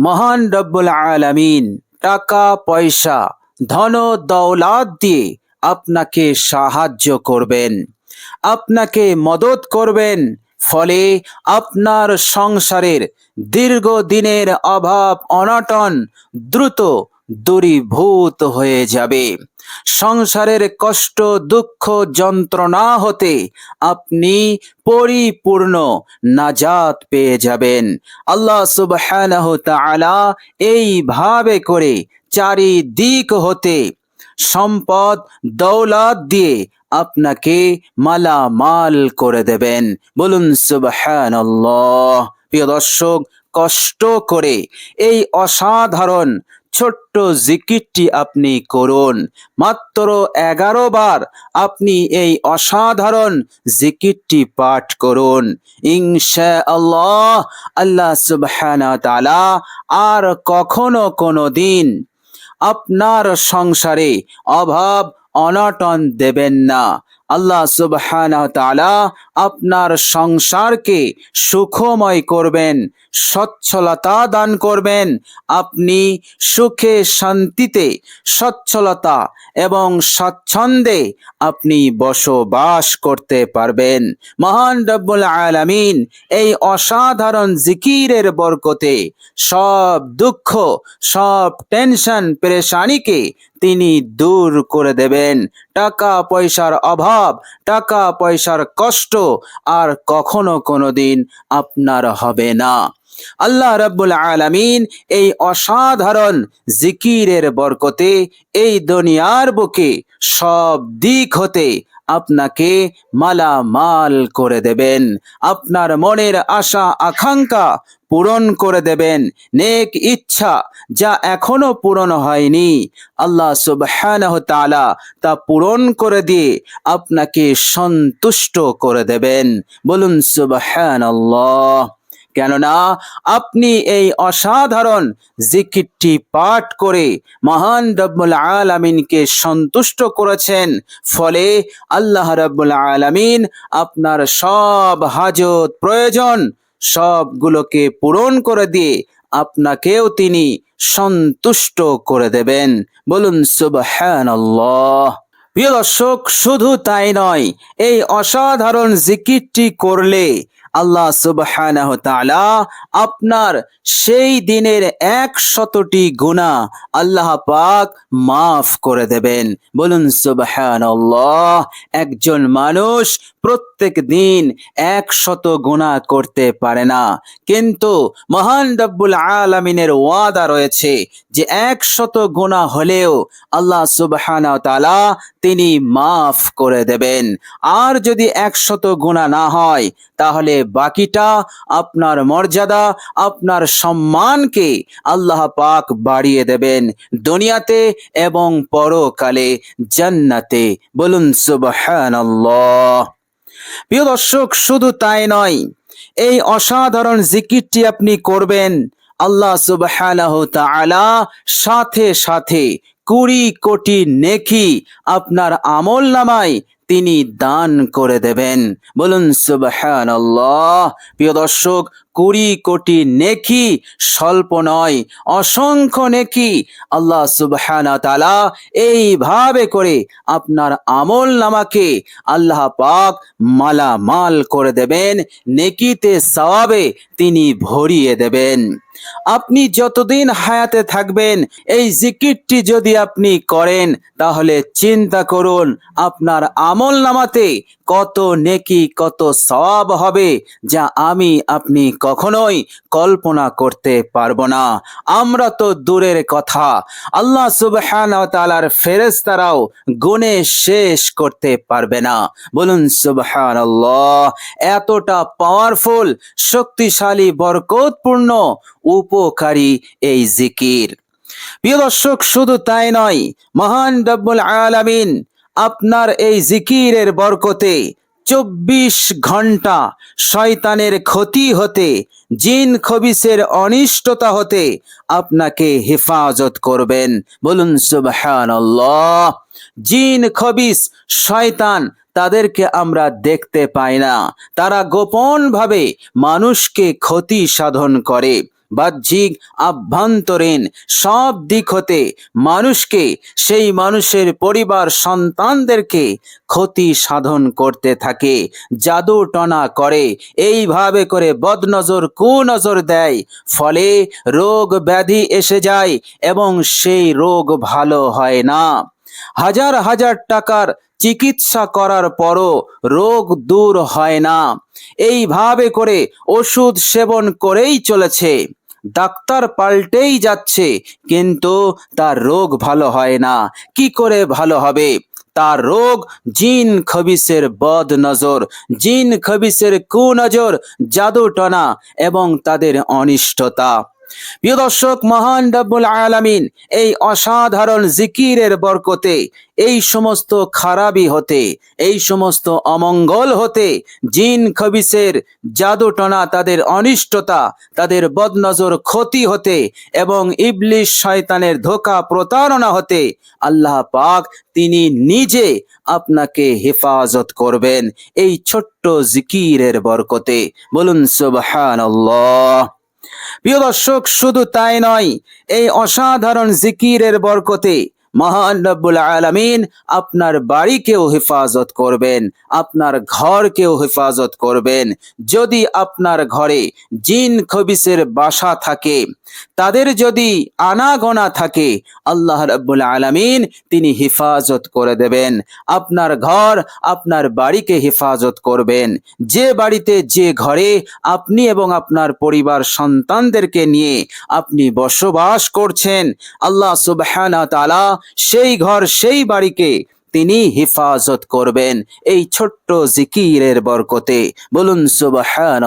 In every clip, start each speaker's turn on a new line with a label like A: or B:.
A: মহান রব্বুল আলামিন, টাকা, পয়সা, ধন, দৌলাত দিয়ে আপনাকে সাহায্য করবেন। আপনাকে মদত করবেন, ফলে আপনার সংসারের দীর্ঘদিনের অভাব, অনটন দ্রুত দূরীভূত হয়ে যাবে। সংসারের কষ্ট, দুঃখ, যন্ত্রণা হতে আপনি পরিপূর্ণ নাজাত পেয়ে যাবেন। আল্লাহ সুবহানাহু এইভাবে করে চারিদিক হতে সম্পদ, দৌলত দিয়ে আপনাকে মালামাল করে দেবেন। বলুন সুবহানাল্লাহ। প্রিয় দর্শক, কষ্ট করে এই অসাধারণ ছোট্ট জিকিরটি আপনি করুন। মাত্র এগারো বার আপনি এই অসাধারণ জিকিরটি পাঠ করুন। ইনশা আল্লাহ আল্লাহ সুবহানা তাআলা আর কখনো কোনো দিন আপনার সংসারে অভাব অনটন দেবেন না। আল্লাহ সুবহানাহু আপনার সংসারকে সুখময় করবেন, সচ্ছলতা দান করবেন। আপনি সুখে শান্তিতে, সচ্ছলতা এবং স্বচ্ছন্দে আপনি বসবাস করতে পারবেন। মহান রব্বুল আলামিন এই অসাধারণ জিকিরের বরকতে সব দুঃখ, সব টেনশন, পেরেশানিকে তিনি দূর করে দেবেন। টাকা পয়সার অভাব টাকা পয়সার কষ্ট আর কখনো কোনো দিন আপনার হবে না। আল্লাহ রাব্বুল আলামিন এই অসাধারণ জিকিরের বরকতে এই দুনিয়ার বুকে সব দিক হতে আপনাকে মালামাল করে দেবেন। আপনার মনের আশা, আকাঙ্ক্ষা পূরণ করে দেবেন। নেক ইচ্ছা যা এখনও পূরণ হয়নি, আল্লাহ সুবহানাহু তা পূরণ করে দিয়ে আপনাকে সন্তুষ্ট করে দেবেন। বলুন সুবহানাল্লাহ। কেননা আপনি এই অসাধারণ জিকিরটি পাঠ করে মহান রব্বুল আলামিনকে সন্তুষ্ট করেছেন। ফলে আল্লাহ রব্বুল আলামিন আপনার সব হাজত প্রয়োজন, সবগুলোকে পূরণ করে দিয়ে আপনাকেও তিনি সন্তুষ্ট করে দেবেন। বলুন, সুবহানাল্লাহ। প্রিয় দর্শক, শুধু তাই নয়, এই অসাধারণ জিকিরটি করলে আল্লাহ তাআলা আপনার সেই দিনের এক শতটি গুণা আল্লাহ পাক মাফ করে দেবেন। বলুন সুবহানাল্লাহ, একজন মানুষ প্রত্যেক দিন এক শত গুণা করতে পারে না। কিন্তু মহান রব্বুল আলামিনের ওয়াদা রয়েছে যে এক শত গুণা হলেও আল্লাহ সুবহানাহু তাআলা তিনি মাফ করে দেবেন। আর যদি একশত গুণা না হয়, তাহলে বাকিটা আপনার মর্যাদা, আপনার সম্মানকে আল্লাহ পাক বাড়িয়ে দেবেন দুনিয়াতে এবং পরকালে জান্নাতে। বলুন সুবহানাল্লাহ। প্রিয় দর্শক, শুধু তাই নয়, এই অসাধারণ জিকিরটি আপনি করবেন, আল্লাহ তাআলা সাথে সাথে কুড়ি কোটি নেকি আপনার আমল নামায় তিনি দান করে দেবেন। বলুন, সুবহানাল্লাহ। প্রিয় দর্শক, কুড়ি কোটি নেকি স্বল্প নয়, অসংখ্য নেকি আল্লাহ সুবহানা তালা এইভাবে করে আপনার আমল নামাকে আল্লাহ পাক মালামাল করে দেবেন, নেকিতে সওয়াবে তিনি ভরিয়ে দেবেন। আপনি যতদিন হায়াতে থাকবেন, এই জিকিরটি যদি আপনি করেন, তাহলে চিন্তা করুন, আপনার আমল নামাতে কত নেকি, কত সওয়াব হবে যা আমি আপনি কখনোই কল্পনা করতে পারব না। আমরা তো দূরের কথা। আল্লাহ সুবহানাহু ওয়া তাআলার ফেরেশতারাও গুণে শেষ করতে পারবে না। বলুন, সুবহানাল্লাহ, এতটা পাওয়ারফুল শক্তিশালী, বরকতপূর্ণ, উপকারী এই জিকির। প্রিয় দর্শক, শুধু তাই নয়, মহান রব্বুল আলামিন আপনার এই জিকিরের বরকতে চব্বিশ ঘণ্টা শয়তানের ক্ষতি হতে, জিন খবিসের অনিষ্টতা হতে আপনাকে হেফাজত করবেন। বলুন জিন খবিস, শয়তান, তাদেরকে আমরা দেখতে পাই না। তারা গোপন ভাবে মানুষকে ক্ষতি সাধন করে। বাহ্যিক আভ্যন্তরীণ সব দিক হতে মানুষকে সেই মানুষের পরিবার সন্তানদেরকে ক্ষতি সাধন করতে থাকে। জাদু টনা করে, এইভাবে করে বদনজর, কুনজর দেয়। ফলে রোগ ব্যাধি এসে যায় এবং সেই রোগ ভালো হয় না। হাজার হাজার টাকার চিকিৎসা করার পরও রোগ দূর হয় না। এইভাবে করে ওষুধ সেবন করেই চলেছে। ডাক্তার পাল্টেই যাচ্ছে, কিন্তু তার রোগ ভালো হয় না। কি করে ভালো হবে? তার রোগ জিন খবিসের বদ নজর। জিন খবিসের কুনজর জাদু টনা এবং তাদের অনিষ্টতা। প্রিয় দর্শক, মহান রব্বুল আলামিন এই অসাধারণ জিকিরের বরকতে, এই সমস্ত খারাপি হতে, এই সমস্ত অমঙ্গল হতে, জিন খবিসের জাদুটনা তাদের অনিষ্টতা, তাদের বদনজর ক্ষতি হতে এবং ইবলিশ শয়তানের ধোকা প্রতারণা হতে, আল্লাহ পাক তিনি নিজে আপনাকে হেফাজত করবেন এই ছোট্ট জিকিরের বরকতে। বলুন সুবহানাল্লাহ। প্রিয় দর্শক শুধু তাই নয় এই অসাধারণ জিকিরের বরকতে মহান রব্বুল আলামিন আপনার বাড়িকেও হেফাজত করবেন, আপনার ঘরকেও হেফাজত করবেন। যদি আপনার ঘরে জিন খবিসের বাসা থাকে, তাদের যদি আনাগোনা থাকে, আল্লাহ রব্বুল আলামিন তিনি হেফাজত করে দেবেন। আপনার ঘর, আপনার বাড়িকে হেফাজত করবেন। যে বাড়িতে, যে ঘরে আপনি এবং আপনার পরিবার সন্তানদেরকে নিয়ে আপনি বসবাস করছেন, আল্লাহ সুবহানাহু ওয়া তাআলা সেই ঘর, সেই বাড়িকে তিনি হিফাজত করবেন এই ছোট্ট জিকিরের বরকতে। বলুন সুবাহান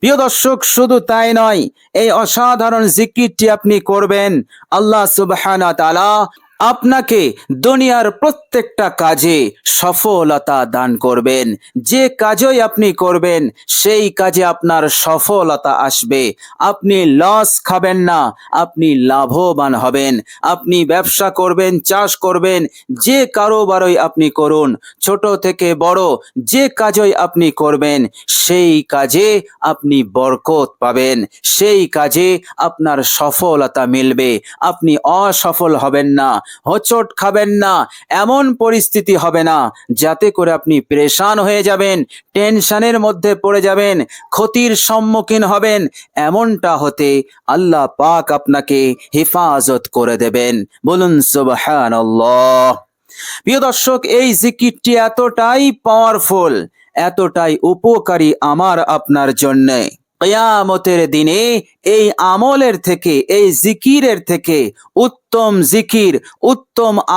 A: প্রিয় দর্শক, শুধু তাই নয়, এই অসাধারণ জিকিরটি আপনি করবেন। আল্লাহ সুবাহ তাআলা আপনাকে দুনিয়ার প্রত্যেকটা কাজে সফলতা দান করবেন। যে কাজই আপনি করবেন, সেই কাজে আপনার সফলতা আসবে। আপনি লস খাবেন না, আপনি লাভবান হবেন। আপনি ব্যবসা করবেন, চাষ করবেন, যে কারোবারই আপনি করুন, ছোট থেকে বড়, যে কাজই আপনি করবেন, সেই কাজে আপনি বরকত পাবেন। সেই কাজে আপনার সফলতা মিলবে। আপনি অসফল হবেন না হোঁচট খাবেন না, এমন পরিস্থিতি হবে না যাতে করে আপনি পরেশান হয়ে যাবেন, টেনশনের মধ্যে পড়ে যাবেন, ক্ষতির সম্মুখীন হবেন, এমনটা হতে আল্লাহ পাক আপনাকে হেফাজত করে দেবেন। বলুন, সুবহানাল্লাহ। প্রিয় দর্শক, এই জিকিরটি এতটাই পাওয়ারফুল এতটাই উপকারী আমার আপনার জন্যে। কিয়ামতের দিনে এই আমলের থেকে এই জিকিরের থেকে উত্তম জিকির উত্তম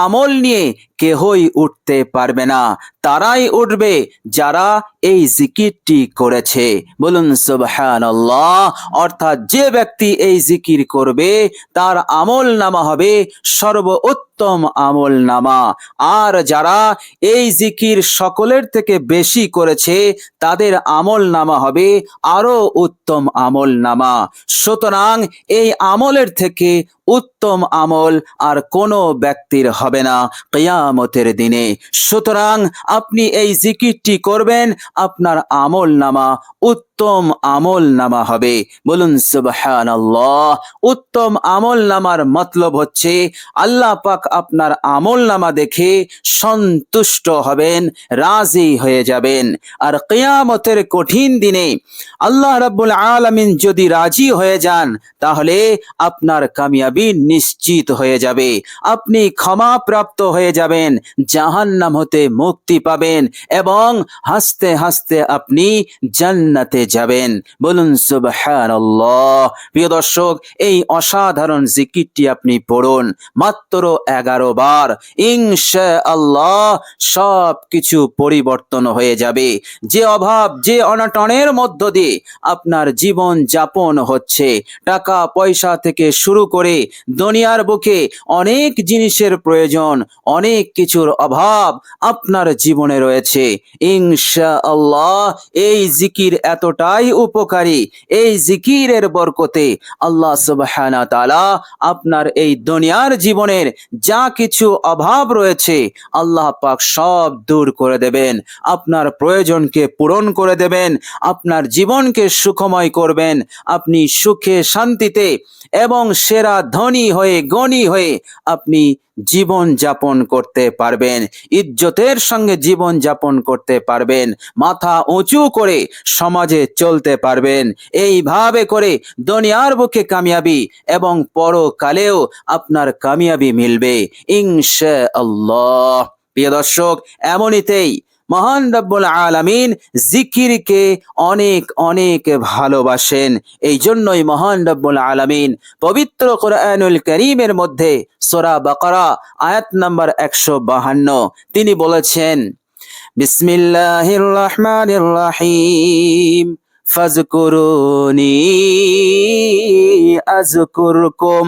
A: আমল নিয়ে কেহই উঠতে পারবে না। তারাই উঠবে যারা এই জিকিরটি করেছে। বলুন, সুবহানাল্লাহ। অর্থাৎ যে ব্যক্তি এই জিকির করবে, তার আমল নামা হবে সর্ব উত্তম আমল নামা আর যারা এই জিকির সকলের থেকে বেশি করেছে, তাদের আমল নামা হবে আরও উত্তম আমল নামা সুতরাং এই আমলের থেকে উত্তম আমল আর কোনো ব্যক্তির হবে না কেয়ামতের দিনে। সুতরাং আপনি এই জিকিরটি করবেন আপনার আমল নামা উত্তম আমল নামা হবে। বলুন, সুবহানাল্লাহ, উত্তম আমল নামার মতলব হচ্ছে আল্লাহ পাক আপনার আমল নামা দেখে সন্তুষ্ট হবেন, রাজি হয়ে যাবেন। আর কেয়ামতের কঠিন দিনে আল্লাহ রাব্বুল আলামিন যদি রাজি হয়ে যান, তাহলে আপনার কামিয়াবি নিশ্চিত হয়ে যাবে। আপনি ক্ষমা প্রাপ্ত হয়ে যাবেন, জাহান্নাম হতে মুক্তি পাবেন এবং হাসতে হাসতে আপনি জান্নাতে যাবেন। বলুন প্রিয় দর্শক, এই অসাধারণ জিকিরটি আপনি পড়ুন মাত্র এগারো বার। ইনশা আল্লাহ সব কিছু পরিবর্তন হয়ে যাবে। যে অভাব, যে অনটনের মধ্য দিয়ে আপনার জীবন যাপন হচ্ছে। টাকা, পয়সা থেকে শুরু করে দুনিয়ার বুকে অনেক জিনিসের প্রয়োজন, অনেক কিছুর অভাব আপনার জীবনে রয়েছে। ইনশা আল্লাহ এই জিকির এত এতটাই উপকারী এই জিকিরের বরকতে। আল্লাহ সুবহানা তালা আপনার এই দুনিয়ার জীবনের যা কিছু অভাব রয়েছে, আল্লাহ পাক সব দূর করে দেবেন। আপনার প্রয়োজনকে পূরণ করে দেবেন, আপনার জীবনকে সুখময় করবেন। আপনি সুখে শান্তিতে এবং সেরা ধনী হয়ে, গণী হয়ে আপনি জীবন যাপন করতে পারবেন। ইজ্জতের সঙ্গে জীবন যাপন করতে পারবেন। মাথা উঁচু করে সমাজে চলতে পারবেন। এইভাবে করে দুনিয়ার বুকে কামিয়াবি এবং পরকালেও আপনার কামিয়াবি মিলবে। ইনশা আল্লাহ প্রিয় দর্শক, এমনিতেই মহান রব্বুল আলামিন জিকিরকে অনেক অনেক ভালোবাসেন এই জন্যই মহান রব্বুল আলামিন পবিত্র কোরআনুল করিমের মধ্যে সোরা বাকারা, আয়াত নম্বর একশো বাহান্ন, তিনি বলেছেন, বিসমিল্লাহির রহমানির আজকুরকুম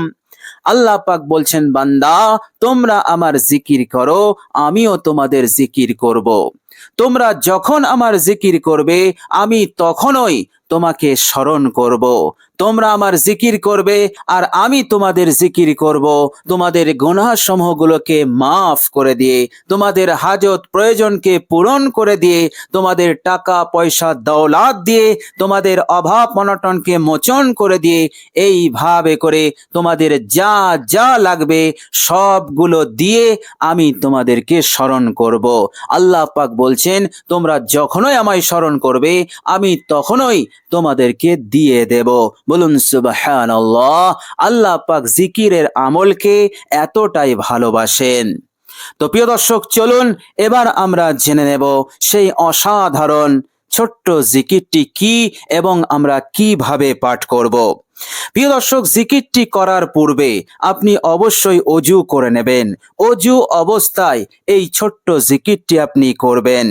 A: আল্লাহ পাক বলছেন, বান্দা, তোমরা আমার জিকির করো, আমিও তোমাদের জিকির করব। তোমরা যখন আমার জিকির করবে, আমি তখনই তোমাকে স্মরণ করব। তোমরা আমার জিকির করবে আর আমি তোমাদের জিকির করব তোমাদের গুনাহ সমূহগুলোকে মাফ করে দিয়ে, তোমাদের হাজত প্রয়োজনকে পূরণ করে দিয়ে, তোমাদের টাকা, পয়সা, দৌলাত দিয়ে, তোমাদের অভাব অনটনকে মোচন করে দিয়ে, এইভাবে করে তোমাদের যা যা লাগবে সবগুলো দিয়ে আমি তোমাদেরকে স্মরণ করব আল্লাহ পাক বলছেন, তোমরা যখনই আমায় স্মরণ করবে, আমি তখনই তোমাদেরকে দিয়ে দেব। বলুন সুবাহান আল্লাহ পাক জিকিরের আমলকে এতটাই ভালোবাসেন। তো প্রিয় দর্শক, চলুন, এবার আমরা জেনে নেব সেই অসাধারণ ছোট্ট জিকিরটি কি এবং আমরা কীভাবে পাঠ করব? প্রিয় দর্শক, জিকিরটি করার পূর্বে আপনি অবশ্যই অজু করে নেবেন। অজু অবস্থায় এই ছোট্ট জিকিরটি আপনি করবেন।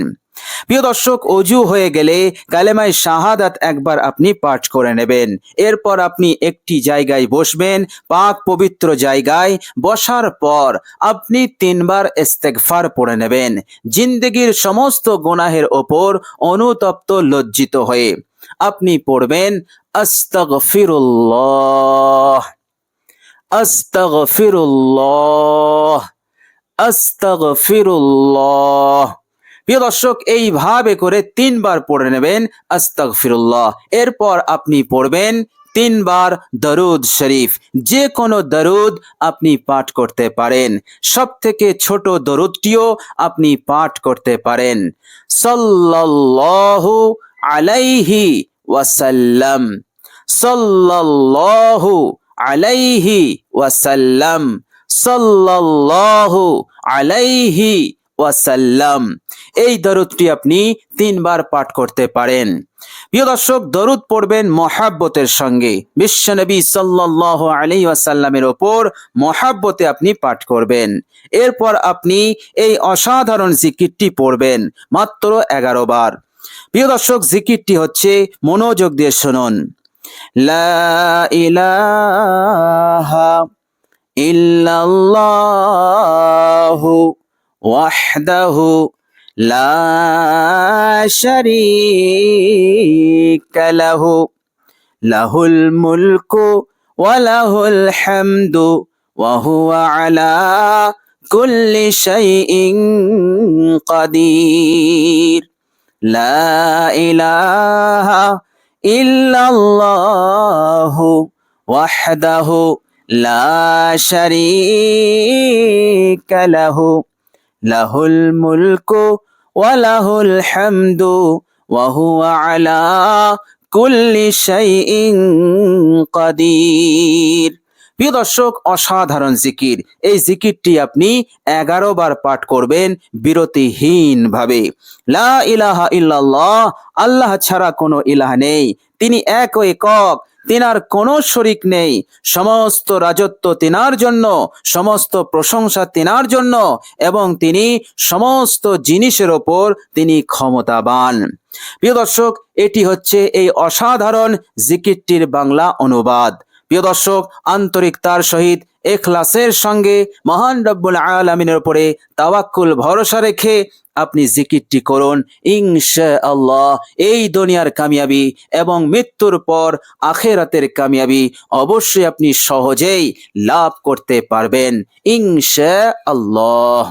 A: প্রিয় দর্শক, অজু হয়ে গেলে কালেমায় শাহাদাত একবার আপনি পাঠ করে নেবেন। এরপর আপনি একটি জায়গায় বসবেন, পাক পবিত্র জায়গায় বসার পর আপনি তিনবার ইস্তেগফার পড়ে নেবেন। জিন্দগির সমস্ত গুনাহের ওপর অনুতপ্ত লজ্জিত হয়ে আপনি পড়বেন, আস্তাগফিরুল্লাহ আস্তাগফিরুল্লাহ আস্তাগফিরুল্লাহ। প্রিয় দর্শক, এইভাবে করে তিনবার পড়ে নেবেন আস্তাগফিরুল্লাহ। এরপর আপনি পড়বেন তিনবার দরুদ শরীফ। যে কোনো দরুদ আপনি পাঠ করতে পারেন। সব থেকে ছোট দরুদটিও আপনি পাঠ করতে পারেন। সাল্লাল্লাহু আলাইহি ওয়াসাল্লাম। সাল্লাল্লাহু আলাইহি ওয়াসাল্লাম। সাল্লাল্লাহু আলাইহি ওয়াসাল্লাম। এই দরুদটি আপনি তিনবার পাঠ করতে পারেন। প্রিয় দর্শক, দরুদ পড়বেন মহাব্বতের সঙ্গে। বিশ্বনবী সাল্লাহ আলী ওয়াসাল্লামের ওপর মহাব্বতে আপনি পাঠ করবেন। এরপর আপনি এই অসাধারণ জিকিরটি পড়বেন মাত্র এগারো বার। প্রিয় দর্শক, জিকিরটি হচ্ছে মনোযোগ দিয়ে শুনুন। লা ইলাহা ইল্লাল্লাহু লা শারীকা লাহু, লাহুল মুলকু ওয়া লাহুল হামদু ওয়া হুয়া আলা কুল্লি শাইইন قدير لا إله إلا الله وحده لا شريك লাহুল মুলক ওয়ালাহুল হামদু ওয়াহুয়া আলা কুল্লি শাইইন কাদির। প্রিয় দর্শক, অসাধারণ জিকির। এই জিকিরটি আপনি এগারো বার পাঠ করবেন বিরতিহীনভাবে। লা ইলাহা ইল্লাল্লাহ, আল্লাহ ছাড়া কোনো ইলাহ নেই। তিনি এক ও একক তিনার কোনো শরিক নেই। সমস্ত রাজত্ব তিনার জন্য, সমস্ত প্রশংসা তিনার জন্য, এবং তিনি সমস্ত জিনিসের ওপর তিনি ক্ষমতাবান। প্রিয় দর্শক, এটি হচ্ছে এই অসাধারণ জিকিরটির বাংলা অনুবাদ। প্রিয় দর্শক আন্তরিকতার সহিত এখলাসের সঙ্গে মহান রব্বুল আলমিনের উপরে তাওয়াক্কুল ভরসা রেখে আপনি জিকিরটি করুন ইংশা আল্লাহ এই দুনিয়ার কামিয়াবি এবং মৃত্যুর পর আখেরাতের কামিয়াবি অবশ্যই আপনি সহজেই লাভ করতে পারবেন ইংশা আল্লাহ